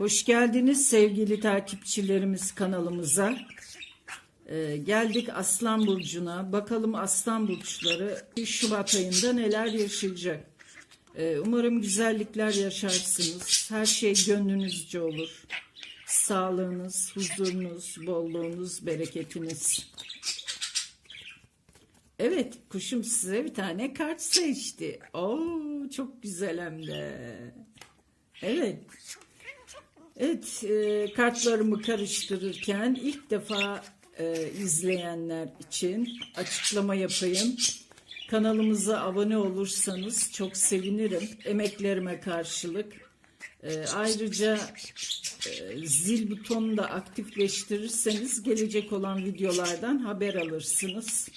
Hoş geldiniz sevgili takipçilerimiz kanalımıza. Ee, geldik Aslan Burcu'na. Bakalım Aslan Burçları Şubat ayında neler yaşayacak. Ee, umarım güzellikler yaşarsınız. Her şey gönlünüzce olur. Sağlığınız, huzurunuz, bolluğunuz, bereketiniz. Evet, kuşum size bir tane kart seçti. Oo, çok güzel hem de. Evet. Evet, e, kartlarımı karıştırırken ilk defa e, izleyenler için açıklama yapayım. Kanalımıza abone olursanız çok sevinirim. Emeklerime karşılık. E, ayrıca e, zil butonunu da aktifleştirirseniz gelecek olan videolardan haber alırsınız.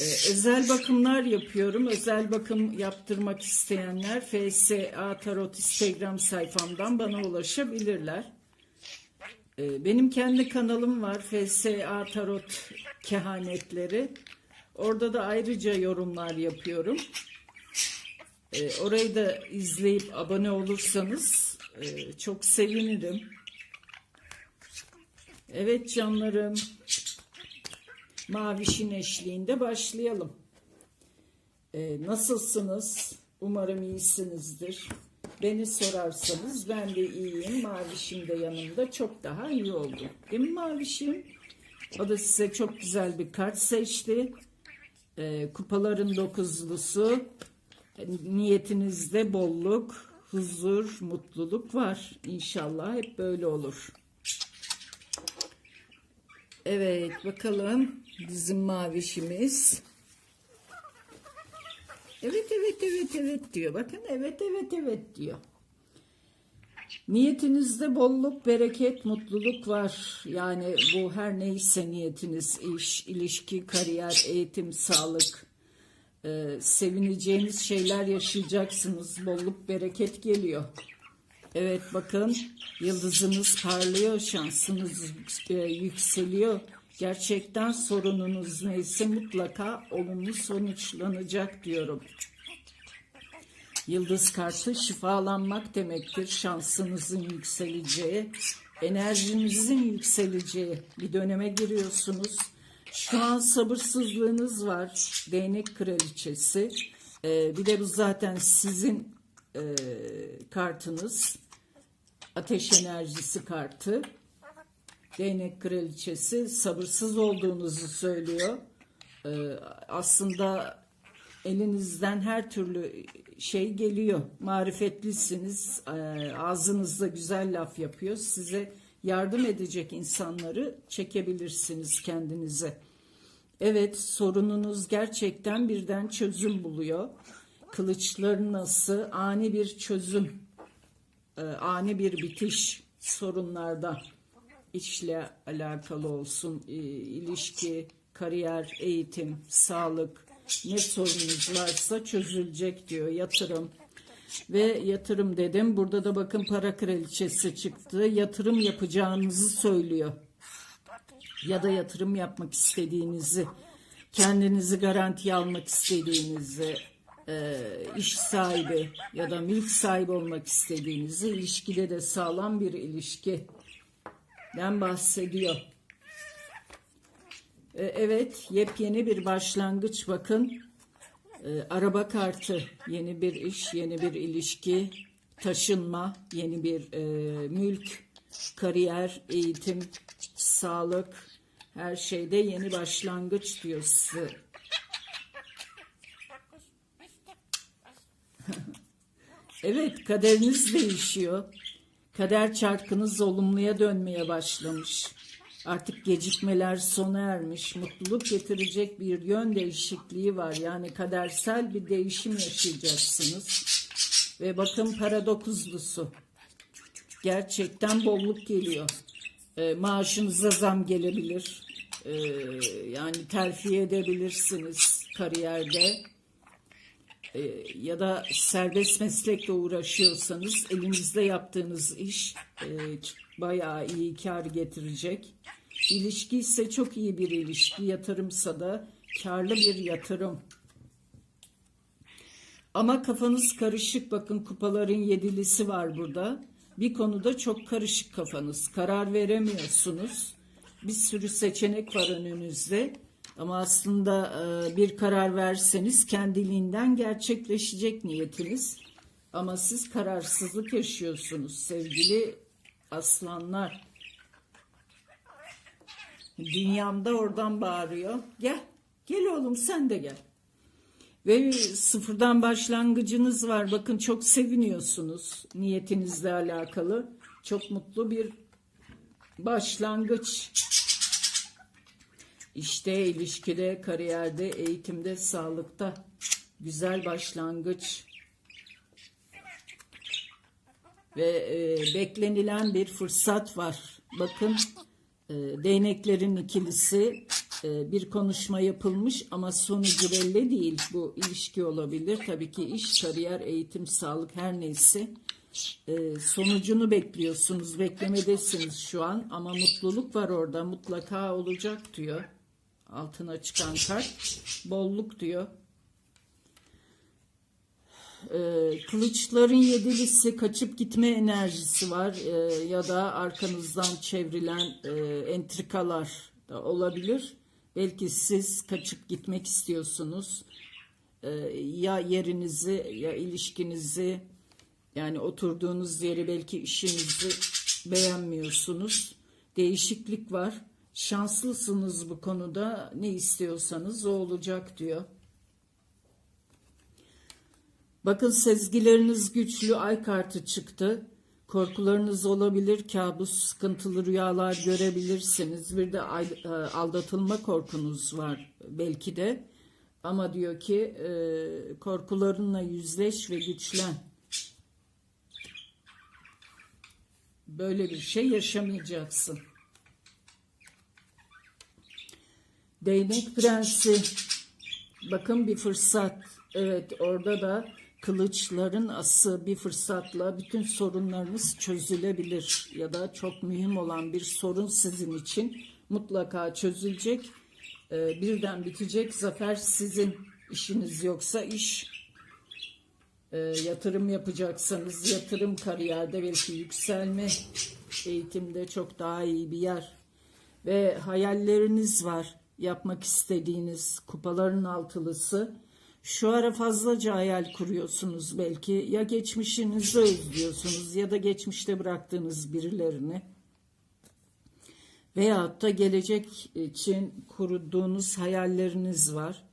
Ee, özel bakımlar yapıyorum. Özel bakım yaptırmak isteyenler FSA Tarot Instagram sayfamdan bana ulaşabilirler. Ee, benim kendi kanalım var FSA Tarot Kehanetleri. Orada da ayrıca yorumlar yapıyorum. Ee, orayı da izleyip abone olursanız e, çok sevinirim. Evet canlarım. Mavişin eşliğinde başlayalım. Ee, nasılsınız? Umarım iyisinizdir. Beni sorarsanız ben de iyiyim. Mavişim de yanımda çok daha iyi oldu. Değil mi Mavişim? O da size çok güzel bir kart seçti. Ee, kupaların dokuzlusu. Niyetinizde bolluk, huzur, mutluluk var. İnşallah hep böyle olur. Evet bakalım bizim mavişimiz. Evet evet evet evet diyor. Bakın evet evet evet diyor. Niyetinizde bolluk, bereket, mutluluk var. Yani bu her neyse niyetiniz, iş, ilişki, kariyer, eğitim, sağlık, e, sevineceğiniz şeyler yaşayacaksınız. Bolluk, bereket geliyor. Evet bakın yıldızınız parlıyor, şansınız e, yükseliyor. Gerçekten sorununuz neyse mutlaka olumlu sonuçlanacak diyorum. Yıldız kartı şifalanmak demektir. Şansınızın yükseleceği, enerjinizin yükseleceği bir döneme giriyorsunuz. Şu an sabırsızlığınız var. Değnek kraliçesi. Ee, bir de bu zaten sizin e, kartınız. Ateş enerjisi kartı. Değnek kraliçesi sabırsız olduğunuzu söylüyor. Ee, aslında elinizden her türlü şey geliyor. Marifetlisiniz. Ee, ağzınızda güzel laf yapıyor. Size yardım edecek insanları çekebilirsiniz kendinize. Evet sorununuz gerçekten birden çözüm buluyor. Kılıçların nasıl ani bir çözüm, e, ani bir bitiş sorunlarda işle alakalı olsun, e, ilişki, kariyer, eğitim, sağlık ne sorunuz varsa çözülecek diyor yatırım. Ve yatırım dedim. Burada da bakın para kraliçesi çıktı. Yatırım yapacağınızı söylüyor. Ya da yatırım yapmak istediğinizi, kendinizi garantiye almak istediğinizi, e, iş sahibi ya da mülk sahibi olmak istediğinizi, ilişkide de sağlam bir ilişkiden bahsediyor. E, evet, yepyeni bir başlangıç bakın. E, araba kartı, yeni bir iş, yeni bir ilişki, taşınma, yeni bir e, mülk, kariyer, eğitim, sağlık, her şeyde yeni başlangıç diyor size. Evet, kaderiniz değişiyor. Kader çarkınız olumluya dönmeye başlamış. Artık gecikmeler sona ermiş. Mutluluk getirecek bir yön değişikliği var. Yani kadersel bir değişim yaşayacaksınız. Ve bakın para dokuzlusu. Gerçekten bolluk geliyor. E, maaşınıza zam gelebilir. E, yani terfi edebilirsiniz kariyerde. E, ya da serbest meslekle uğraşıyorsanız elinizde yaptığınız iş e, bayağı iyi kar getirecek. İlişki ise çok iyi bir ilişki. Yatırımsa da karlı bir yatırım. Ama kafanız karışık. Bakın kupaların yedilisi var burada. Bir konuda çok karışık kafanız. Karar veremiyorsunuz. Bir sürü seçenek var önünüzde. Ama aslında e, bir karar verseniz kendiliğinden gerçekleşecek niyetiniz. Ama siz kararsızlık yaşıyorsunuz sevgili aslanlar. Dünyamda oradan bağırıyor. Gel, gel oğlum sen de gel. Ve sıfırdan başlangıcınız var. Bakın çok seviniyorsunuz niyetinizle alakalı. Çok mutlu bir başlangıç. İşte ilişkide, kariyerde, eğitimde, sağlıkta güzel başlangıç. Ve e, beklenilen bir fırsat var. Bakın e, değneklerin ikilisi e, bir konuşma yapılmış ama sonucu belli değil. Bu ilişki olabilir. Tabii ki iş, kariyer, eğitim, sağlık her neyse. E, sonucunu bekliyorsunuz, beklemedesiniz şu an ama mutluluk var orada mutlaka olacak diyor. Altına çıkan kart bolluk diyor. Ee, kılıçların yedilisi kaçıp gitme enerjisi var Ee, ya da arkanızdan çevrilen e, entrikalar da olabilir. Belki siz kaçıp gitmek istiyorsunuz. Ee, ya yerinizi ya ilişkinizi yani oturduğunuz yeri belki işinizi beğenmiyorsunuz. Değişiklik var. Şanslısınız bu konuda. Ne istiyorsanız o olacak diyor. Bakın sezgileriniz güçlü ay kartı çıktı. Korkularınız olabilir, kabus, sıkıntılı rüyalar görebilirsiniz. Bir de e, aldatılma korkunuz var belki de. Ama diyor ki e, korkularınla yüzleş ve güçlen. Böyle bir şey yaşamayacaksın. Değnek prensi. Bakın bir fırsat. Evet orada da kılıçların ası bir fırsatla bütün sorunlarınız çözülebilir. Ya da çok mühim olan bir sorun sizin için mutlaka çözülecek. Ee, birden bitecek. Zafer sizin. işiniz yoksa iş. Ee, yatırım yapacaksanız yatırım kariyerde belki yükselme eğitimde çok daha iyi bir yer ve hayalleriniz var yapmak istediğiniz kupaların altılısı. Şu ara fazlaca hayal kuruyorsunuz belki ya geçmişinizi özlüyorsunuz ya da geçmişte bıraktığınız birilerini veyahut da gelecek için kurduğunuz hayalleriniz var.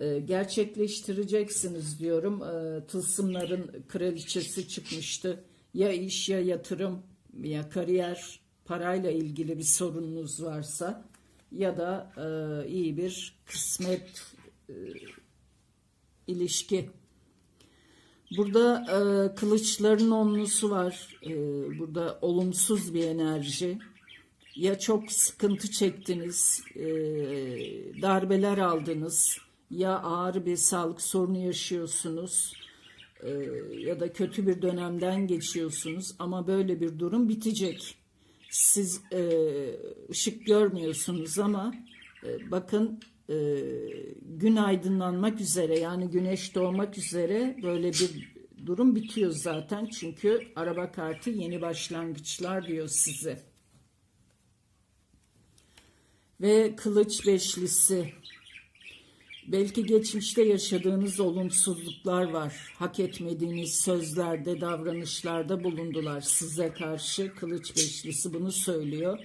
Ee, gerçekleştireceksiniz diyorum. Ee, tılsımların kraliçesi çıkmıştı. Ya iş ya yatırım ya kariyer parayla ilgili bir sorununuz varsa ya da e, iyi bir kısmet e, ilişki. Burada e, kılıçların onlusu var. E, burada olumsuz bir enerji. Ya çok sıkıntı çektiniz, e, darbeler aldınız, ya ağır bir sağlık sorunu yaşıyorsunuz, e, ya da kötü bir dönemden geçiyorsunuz. Ama böyle bir durum bitecek. Siz e, ışık görmüyorsunuz ama e, bakın e, gün aydınlanmak üzere yani güneş doğmak üzere böyle bir durum bitiyor zaten. Çünkü araba kartı yeni başlangıçlar diyor size. Ve kılıç beşlisi. Belki geçmişte yaşadığınız olumsuzluklar var. Hak etmediğiniz sözlerde, davranışlarda bulundular size karşı. Kılıç beşlisi bunu söylüyor.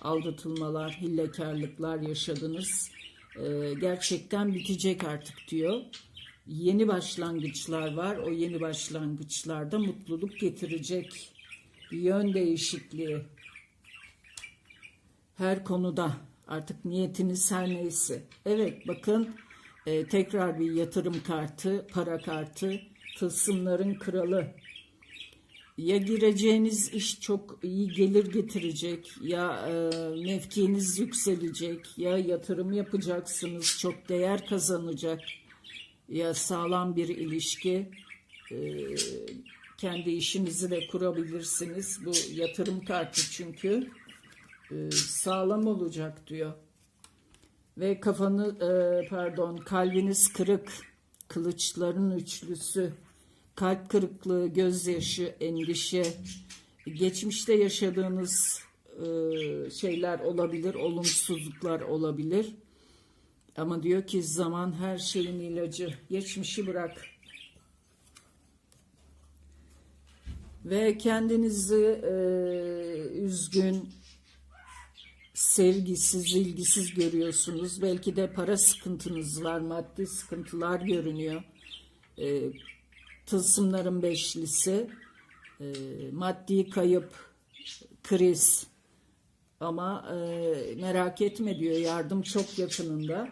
Aldatılmalar, hillekarlıklar yaşadınız. Ee, gerçekten bitecek artık diyor. Yeni başlangıçlar var. O yeni başlangıçlarda mutluluk getirecek bir yön değişikliği her konuda artık niyetiniz her neyse. Evet bakın e, tekrar bir yatırım kartı, para kartı, tılsımların kralı. Ya gireceğiniz iş çok iyi gelir getirecek, ya e, mevkiniz yükselecek, ya yatırım yapacaksınız, çok değer kazanacak, ya sağlam bir ilişki, e, kendi işinizi de kurabilirsiniz. Bu yatırım kartı çünkü e, sağlam olacak diyor. Ve kafanı e, pardon kalbiniz kırık. Kılıçların üçlüsü. Kalp kırıklığı, gözyaşı, endişe, geçmişte yaşadığınız e, şeyler olabilir, olumsuzluklar olabilir. Ama diyor ki zaman her şeyin ilacı. Geçmişi bırak. Ve kendinizi e, üzgün, sevgisiz, ilgisiz görüyorsunuz. Belki de para sıkıntınız var, maddi sıkıntılar görünüyor. E, tılsımların beşlisi, e, maddi kayıp, kriz. Ama e, merak etme diyor, yardım çok yakınında.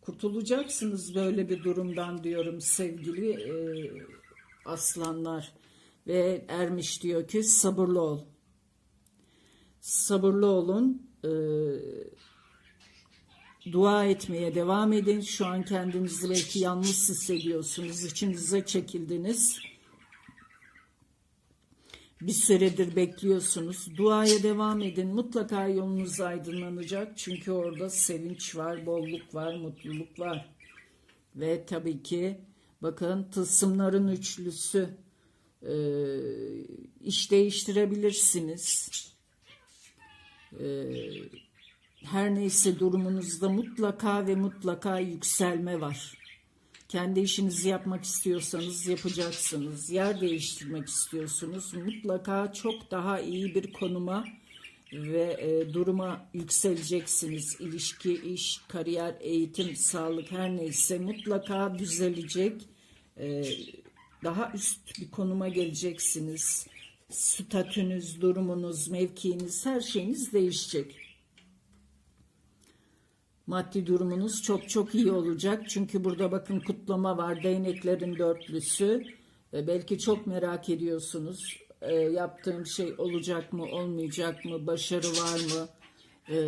Kurtulacaksınız böyle bir durumdan diyorum sevgili e, aslanlar. Ve Ermiş diyor ki sabırlı ol. Sabırlı olun. e, dua etmeye devam edin. Şu an kendinizi belki yalnız hissediyorsunuz. İçinize çekildiniz. Bir süredir bekliyorsunuz. Duaya devam edin. Mutlaka yolunuz aydınlanacak. Çünkü orada sevinç var, bolluk var, mutluluk var. Ve tabii ki bakın tılsımların üçlüsü e, iş değiştirebilirsiniz. E, her neyse durumunuzda mutlaka ve mutlaka yükselme var. Kendi işinizi yapmak istiyorsanız yapacaksınız. Yer değiştirmek istiyorsunuz. Mutlaka çok daha iyi bir konuma ve e, duruma yükseleceksiniz. İlişki, iş, kariyer, eğitim, sağlık her neyse mutlaka düzelecek. E, daha üst bir konuma geleceksiniz. Statünüz, durumunuz, mevkiiniz, her şeyiniz değişecek. Maddi durumunuz çok çok iyi olacak. Çünkü burada bakın kutlama var. Değneklerin dörtlüsü. E, belki çok merak ediyorsunuz. E, yaptığım şey olacak mı, olmayacak mı, başarı var mı? E,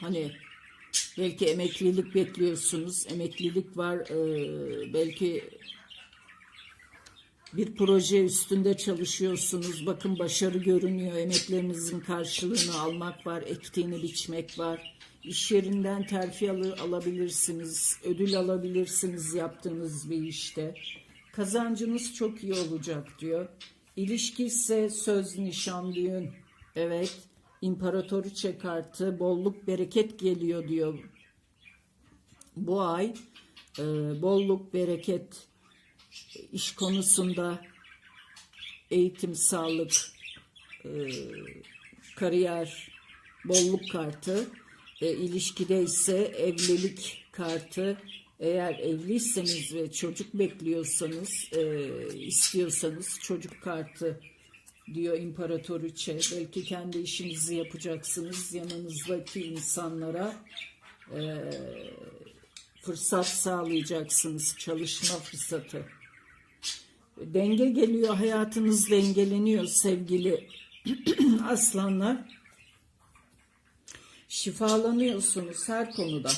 hani belki emeklilik bekliyorsunuz. Emeklilik var. E, belki bir proje üstünde çalışıyorsunuz. Bakın başarı görünüyor. Emeklerinizin karşılığını almak var. Ektiğini biçmek var. İş yerinden terfi al- alabilirsiniz. Ödül alabilirsiniz yaptığınız bir işte. Kazancınız çok iyi olacak diyor. İlişki ise söz, nişan, düğün. Evet. İmparatoriçe kartı bolluk bereket geliyor diyor. Bu ay e, bolluk bereket iş konusunda eğitim, sağlık, e, kariyer, bolluk kartı, e, ilişkide ise evlilik kartı. Eğer evliyseniz ve çocuk bekliyorsanız, e, istiyorsanız çocuk kartı diyor imparatoriçe. Belki kendi işinizi yapacaksınız. Yanınızdaki insanlara e, fırsat sağlayacaksınız. Çalışma fırsatı. Denge geliyor, hayatınız dengeleniyor sevgili aslanlar. Şifalanıyorsunuz her konuda.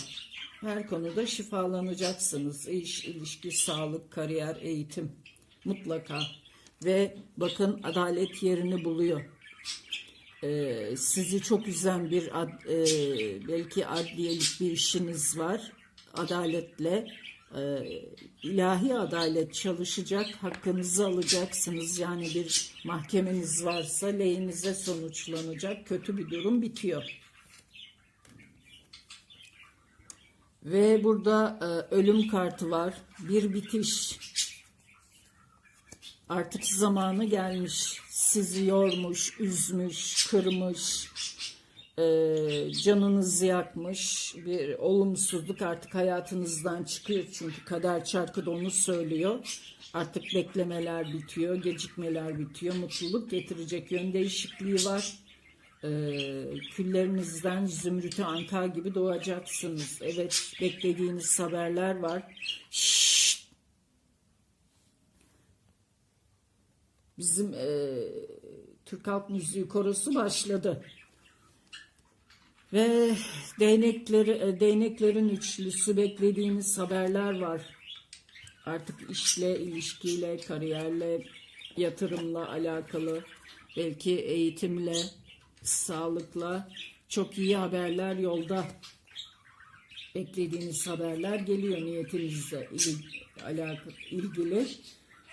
Her konuda şifalanacaksınız. İş, ilişki, sağlık, kariyer, eğitim mutlaka. Ve bakın adalet yerini buluyor. Ee, sizi çok üzen bir ad, e, belki adliyelik bir işiniz var. Adaletle ilahi adalet çalışacak, hakkınızı alacaksınız. Yani bir mahkemeniz varsa lehinize sonuçlanacak, kötü bir durum bitiyor. Ve burada e, ölüm kartı var. Bir bitiş. Artık zamanı gelmiş. Sizi yormuş, üzmüş, kırmış, e, canınızı yakmış. Bir olumsuzluk artık hayatınızdan çıkıyor. Çünkü kader çarkı da onu söylüyor. Artık beklemeler bitiyor, gecikmeler bitiyor. Mutluluk getirecek yön değişikliği var. E, küllerinizden zümrütü anka gibi doğacaksınız. Evet beklediğiniz haberler var. Şşşt. Bizim e, Türk Halk Müziği korosu başladı. Ve değnekleri, e, değneklerin üçlüsü beklediğiniz haberler var. Artık işle, ilişkiyle, kariyerle, yatırımla alakalı, belki eğitimle, sağlıkla çok iyi haberler yolda. Beklediğiniz haberler geliyor niyetinizle ilgili.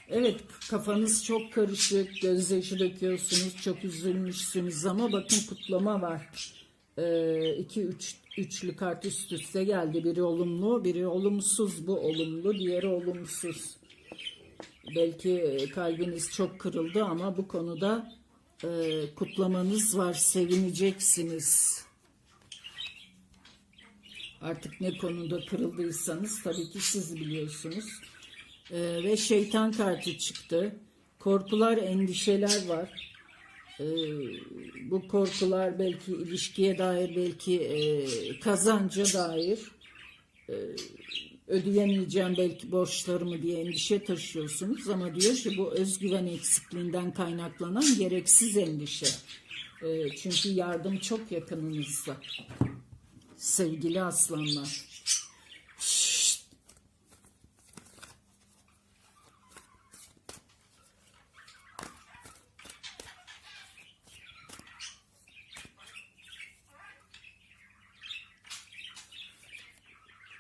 Evet kafanız çok karışık, gözyaşı döküyorsunuz, çok üzülmüşsünüz ama bakın kutlama var. Ee, iki üç, üçlü kart üst üste geldi. Biri olumlu, biri olumsuz. Bu olumlu, diğeri olumsuz. Belki kalbiniz çok kırıldı ama bu konuda e, kutlamanız var, sevineceksiniz. Artık ne konuda kırıldıysanız tabii ki siz biliyorsunuz. Ee, ve şeytan kartı çıktı. Korkular, endişeler var. Ee, bu korkular belki ilişkiye dair, belki e, kazanca dair. Ee, ödeyemeyeceğim belki borçlarımı diye endişe taşıyorsunuz ama diyor ki bu özgüven eksikliğinden kaynaklanan gereksiz endişe. Ee, çünkü yardım çok yakınınızda. Sevgili aslanlar.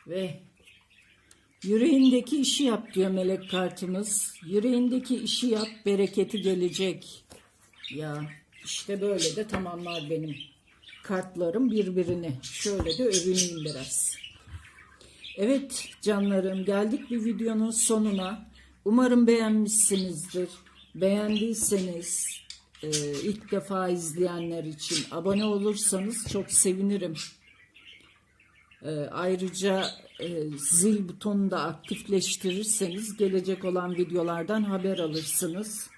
Ve yüreğindeki işi yap diyor melek kartımız. Yüreğindeki işi yap bereketi gelecek. Ya işte böyle de tamamlar benim kartlarım birbirini. Şöyle de övüneyim biraz. Evet canlarım geldik bir videonun sonuna. Umarım beğenmişsinizdir. Beğendiyseniz e, ilk defa izleyenler için abone olursanız çok sevinirim. E, ayrıca e, zil butonunu da aktifleştirirseniz gelecek olan videolardan haber alırsınız.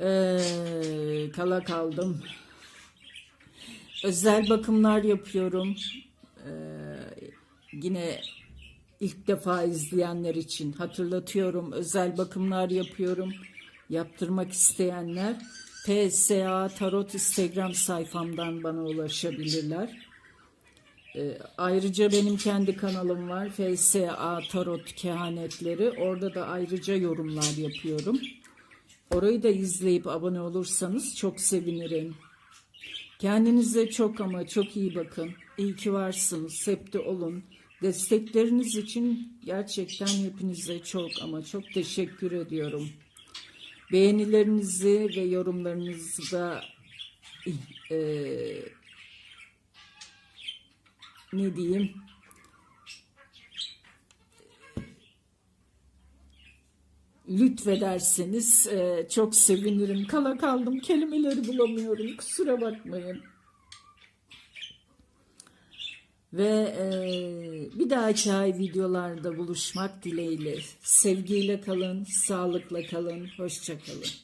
Ee, kala kaldım. Özel bakımlar yapıyorum. Ee, yine ilk defa izleyenler için hatırlatıyorum. Özel bakımlar yapıyorum. Yaptırmak isteyenler PSA Tarot Instagram sayfamdan bana ulaşabilirler. Ee, ayrıca benim kendi kanalım var. FSA Tarot Kehanetleri. Orada da ayrıca yorumlar yapıyorum. Orayı da izleyip abone olursanız çok sevinirim. Kendinize çok ama çok iyi bakın. İyi ki varsınız. Hep olun. Destekleriniz için gerçekten hepinize çok ama çok teşekkür ediyorum. Beğenilerinizi ve yorumlarınızı da e, ne diyeyim lütfederseniz e, çok sevinirim. Kala kaldım kelimeleri bulamıyorum kusura bakmayın. Ve e, bir dahaki ay videolarda buluşmak dileğiyle. Sevgiyle kalın, sağlıkla kalın, hoşça kalın.